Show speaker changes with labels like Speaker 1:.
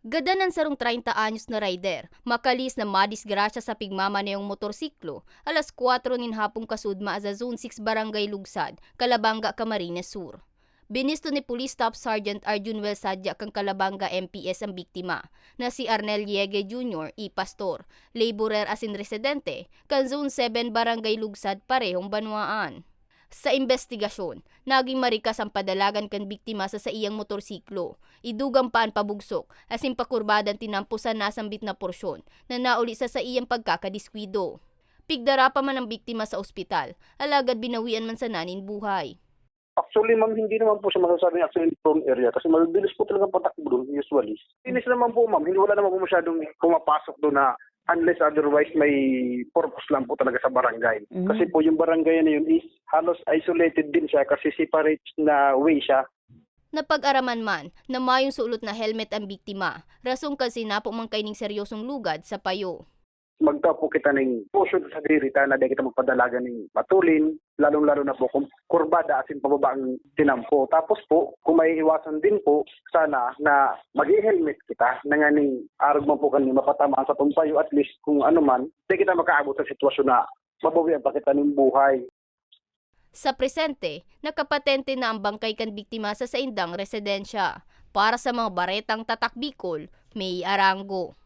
Speaker 1: Gada ng sarong 30 anyos na rider, makalis na madisgrasya sa pigmamanayong motorsiklo, alas 4 nin hapong kasudma sa Zone 6 Barangay Lugsad, Kalabanga, Camarines Sur. Binisto ni Police Staff Sergeant Arjun Welsadya kang Kalabanga MPS ang biktima, na si Arnel Yege Jr., i pastor, laborer asin residente, kan Zone 7 Barangay Lugsad parehong banwaan. Sa investigasyon, naging marikas ang padalagan kan biktima sa sa iyang motorsiklo. Idugang paan pabugsok, asin pakurbadan tinampusan nasambit na porsyon na nauli sa sa iyang pagkakadiskwido. Pigdara pa man ang biktima sa ospital, alagad binawian man sa nanin buhay.
Speaker 2: Actually, ma'am, hindi naman po siya masasabing accident prone area kasi mabilis po talaga patakbo doon usually. Finish naman po, ma'am. Hindi wala naman po masyadong pumapasok doon na unless otherwise may purpose lang po talaga sa barangay.
Speaker 3: Mhm.
Speaker 2: Kasi po yung barangay na yun is halos isolated din siya kasi separate na way siya.
Speaker 1: Napag-araman man na mayong sulot na helmet ang biktima, rasong kasi napo man kay ning seryosong lugad sa payo.
Speaker 2: Magta po kita ng puso sa dirita na di kita magpadalaga ng matulin, lalong-lalo na po kung kurbada asin pababa ang tinampo. Tapos po, kung may iwasan din po, sana na mag-helmet kita na nga ning arag man po kani mapatamaan sa tumpayo at least kung ano man, di kita makaabot sa sitwasyon na mabawian pa kita ng buhay.
Speaker 1: Sa presente, nakapatente na ang bangkay kan biktima sa saindang residensya. Para sa mga baretang tatak Bicol, may arango.